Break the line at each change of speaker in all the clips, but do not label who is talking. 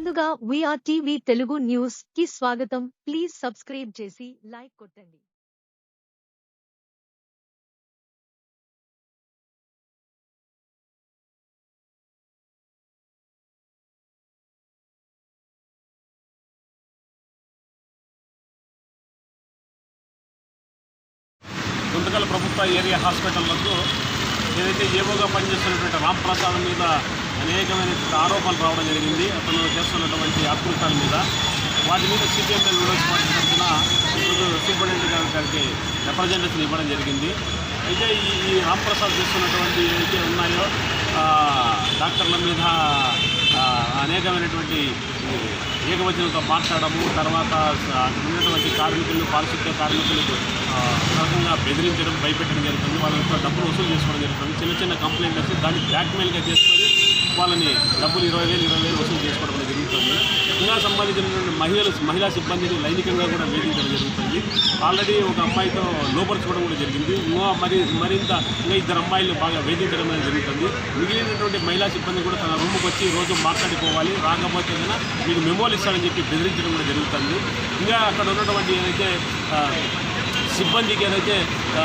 ముందుగా we are TV Telugu న్యూస్కి స్వాగతం. ప్లీజ్ సబ్స్క్రైబ్ చేసి లైక్ కొట్టండి.
గుంతకల్ ప్రభుత్వ ఏరియా హాస్పిటల్ వద్దు ఏదైతే ఏవోగా పనిచేస్తున్నటువంటి రామ్ ప్రసాద్ మీద అనేకమైనటువంటి ఆరోపణలు రావడం జరిగింది. అతను చేస్తున్నటువంటి అకృతాల మీద. వాటి మీద సిపిఎంఎల్ విడోస్ పార్టీ తరఫున ఈరోజు సూపరింటెండెంట్ గారి గారికి రిప్రజెంటేషన్ ఇవ్వడం జరిగింది. అయితే ఈ ఈ చేస్తున్నటువంటి ఏవైతే ఉన్నాయో డాక్టర్ల మీద అనేకమైనటువంటి ఏకవచనంతో మాట్లాడము తర్వాత ఉన్నటువంటి కార్మికులు పారిశుద్ధ్య కార్మికులకు రకంగా బెదిరించడం భయపెట్టడం జరుగుతుంది. వాళ్ళ యొక్క డబ్బులు వసూలు చేసుకోవడం జరుగుతుంది. చిన్న చిన్న కంప్లైంట్ వచ్చి దాన్ని బ్లాక్మెయిల్గా చేసుకొని వాళ్ళని డబ్బులు ఇరవై వేలు ఇరవై వేలు వసూలు చేసుకోవడం జరుగుతుంది. ఇంకా సంబంధించినటువంటి మహిళలు మహిళా సిబ్బందిని లైంగికంగా కూడా వేధించడం జరుగుతుంది. ఆల్రెడీ ఒక అమ్మాయితో లోపరుచుకోవడం కూడా జరిగింది. ఇంకా మరి మరింత ఇంకా ఇద్దరు అమ్మాయిలు బాగా వేధించడం అనేది జరుగుతుంది. మిగిలినటువంటి మహిళా సిబ్బంది కూడా తన రూమ్కి వచ్చి రోజు మాట్లాడుకోవాలి. రాకపోతే కనుక మీకు మెమోలు ఇస్తారని చెప్పి బెదిరించడం కూడా జరుగుతుంది. ఇంకా అక్కడ ఉన్నటువంటి ఏదైతే సిబ్బందికి ఏదైతే ఆ,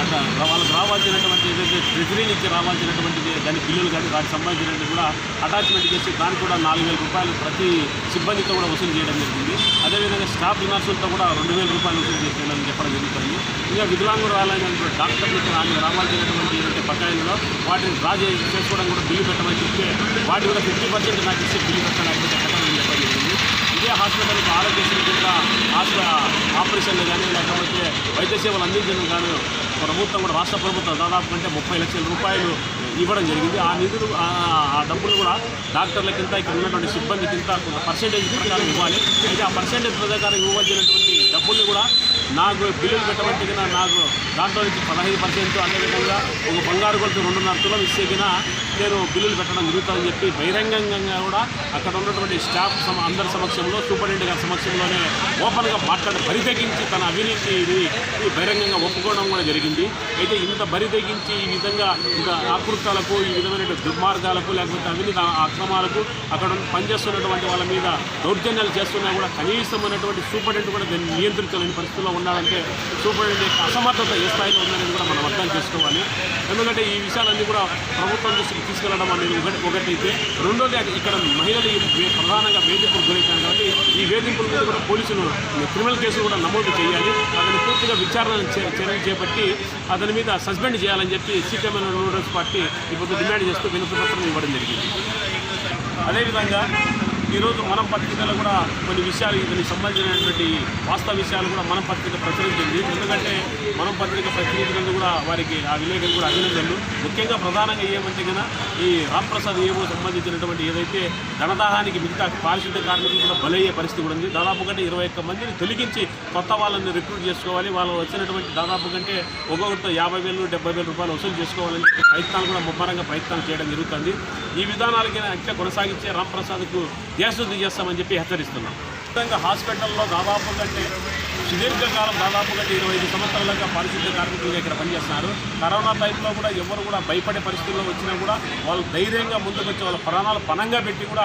అట్లా వాళ్ళకి రావాల్సినటువంటి ఏదైతే ట్రెజరీ నుంచి రావాల్సినటువంటిది దాని బిల్లులు కానీ వాటికి సంబంధించినటువంటి కూడా అటాచ్మెంట్ చేసి దానికి కూడా నాలుగు వేల రూపాయలు ప్రతి సిబ్బందితో కూడా వసూలు చేయడం జరిగింది. అదేవిధంగా స్టాఫ్ నర్సులతో కూడా రెండు వేల రూపాయలు వసూలు చేసేయాలని చెప్పడం జరుగుతుంది. ఇంకా వికలాంగురాలైనటువంటి డాక్టర్లు ఆమె రావాల్సినటువంటి ఏదైతే బకాయిలో వాటిని డ్రా చేసుకోవడం కూడా బిల్లు పెట్టమని చెప్తే వాటి కూడా ఫిఫ్టీ పర్సెంట్ నాకు ఇస్తే బిల్లు పెట్టడానికి పెట్టమని చెప్పడం జరిగింది ఇదే హాస్పిటల్కి ఆరోగ్యశ్రీ కింద ఆపరేషన్లు కానీ లేకపోతే వైద్య సేవలు అందించడం కానీ ప్రభుత్వం కూడా రాష్ట్ర ప్రభుత్వం దాదాపు కంటే ముప్పై లక్షల రూపాయలు ఇవ్వడం జరిగింది. ఆ నిధులు ఆ ఆ డబ్బులు కూడా డాక్టర్ల కింద ఇక్కడ ఉన్నటువంటి సిబ్బంది కింద కొంత పర్సెంటేజ్ ప్రకారం ఇవ్వాలి. అయితే ఆ పర్సెంటేజ్ ప్రకారం ఇవ్వవలసినటువంటి డబ్బుల్ని కూడా నాకు బిల్లులు పెట్టమంటే నాకు దాంట్లో నుంచి పదహైదు పర్సెంట్ అదేవిధంగా ఒక బంగారు కొలుతు రెండున్నర తులం ఇస్తే పేరు నేను బిల్లులు పెట్టడం జరుగుతుందని చెప్పి బహిరంగంగా కూడా అక్కడ ఉన్నటువంటి స్టాఫ్ సమ అందరి సమక్షంలో సూపరింటెండెంట్ గారి సమక్షంలోనే ఓపెన్గా మాట్లాడి బరితెగించి తన అవినీతి ఇది బహిరంగంగా ఒప్పుకోవడం కూడా జరిగింది. అయితే ఇంత బరితెగించి ఈ విధంగా ఇంత ఆకృతాలకు ఈ విధమైన దుర్మార్గాలకు లేకపోతే అవినీతి అక్రమాలకు అక్కడ పనిచేస్తున్నటువంటి వాళ్ళ మీద దౌర్జన్యాలు చేస్తున్నా కూడా కనీసం సూపరింటెండెంట్ కూడా దాన్ని నియంత్రించలేని పరిస్థితుల్లో ఉండాలంటే సూపరింటెండెంట్ యొక్క అసమర్థత ఏ స్థాయిలో ఉందనేది కూడా మనం అర్థం చేసుకోవాలి. ఎందుకంటే ఈ విషయాలన్నీ కూడా ప్రభుత్వం దృష్టికి తీసుకెళ్ళడం అనేది ఒకటి ఒకటైతే. రెండోది ఇక్కడ మహిళలు ఈ ప్రధానంగా వేధింపులు గురవుతారు కాబట్టి ఈ వేధింపుల మీద కూడా పోలీసులు క్రిమినల్ కేసులు కూడా నమోదు చేయాలి. అతని పూర్తిగా విచారణ చర్యలు చేపట్టి అతని మీద సస్పెండ్ చేయాలని చెప్పి సీపీఎం రూరల్స్ పార్టీ ఇప్పుడు డిమాండ్ చేస్తూ వినతి పత్రం ఇవ్వడం జరిగింది. అదేవిధంగా ఈరోజు మనం పత్రికలో కూడా కొన్ని విషయాలు దీనికి సంబంధించినటువంటి వాస్తవ విషయాలు కూడా మనం పత్రిక ప్రచురించింది. ఎందుకంటే మనం పత్రిక ప్రచురించినందుకు కూడా వారికి ఆ విలేకరులు కూడా అభినందనలు. ముఖ్యంగా ప్రధానంగా ఏమంటే కన్నా ఈ రాంప్రసాద్ ఏమో సంబంధించినటువంటి ఏదైతే ధనదాహానికి మిగతా పారిశుద్ధ్య కార్మికులు కూడా బలయ్యే పరిస్థితి కూడా ఉంది. దాదాపు కంటే ఇరవై ఒక్క మందిని తొలగించి కొత్త వాళ్ళని రిక్రూట్ చేసుకోవాలి. వాళ్ళు వచ్చినటువంటి దాదాపు కంటే ఒక్కొక్కరితో యాభై వేలు డెబ్బై వేల రూపాయలు వసూలు చేసుకోవాలని ప్రయత్నాలు కూడా ముమ్మరంగా ప్రయత్నాలు చేయడం జరుగుతుంది. ఈ విధానాలకి అట్లా కొనసాగించే రాంప్రసాద్కు దేశశుద్ధి చేస్తామని చెప్పి హెచ్చరిస్తున్నాం. ముఖ్యంగా హాస్పిటల్లో దాదాపు కంటే సుదీర్ఘకాలం దాదాపు కంటే ఇరవై ఐదు సంవత్సరాలుగా పారిశుద్ధ కార్మికులుగా ఇక్కడ పనిచేస్తున్నారు. కరోనా టైంలో కూడా ఎవరు కూడా భయపడే పరిస్థితుల్లో వచ్చినా కూడా వాళ్ళు ధైర్యంగా ముందుకు వచ్చి వాళ్ళ ప్రాణాలు పణంగా పెట్టి కూడా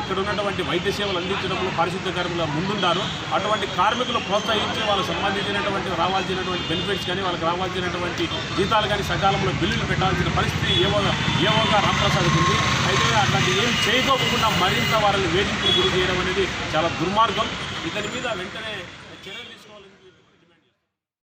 ఇక్కడ ఉన్నటువంటి వైద్య సేవలు అందించడంలో పారిశుద్ధ కార్మికులు ముందుంటారు. అటువంటి కార్మికులు ప్రోత్సహించి వాళ్ళకి సంబంధించినటువంటి రావాల్సినటువంటి బెనిఫిట్స్ కానీ వాళ్ళకి రావాల్సినటువంటి జీతాలు కానీ సకాలంలో బిల్లులు పెట్టాల్సిన పరిస్థితి ఏవోగా ఏవోగా రామప్రసాద్కి ఉంది. ఏం చేయకోకుండా మరింత వారిని వేధింపులు గురి చేయడం అనేది చాలా దుర్మార్గం. ఇతని మీద వెంటనే చర్యలు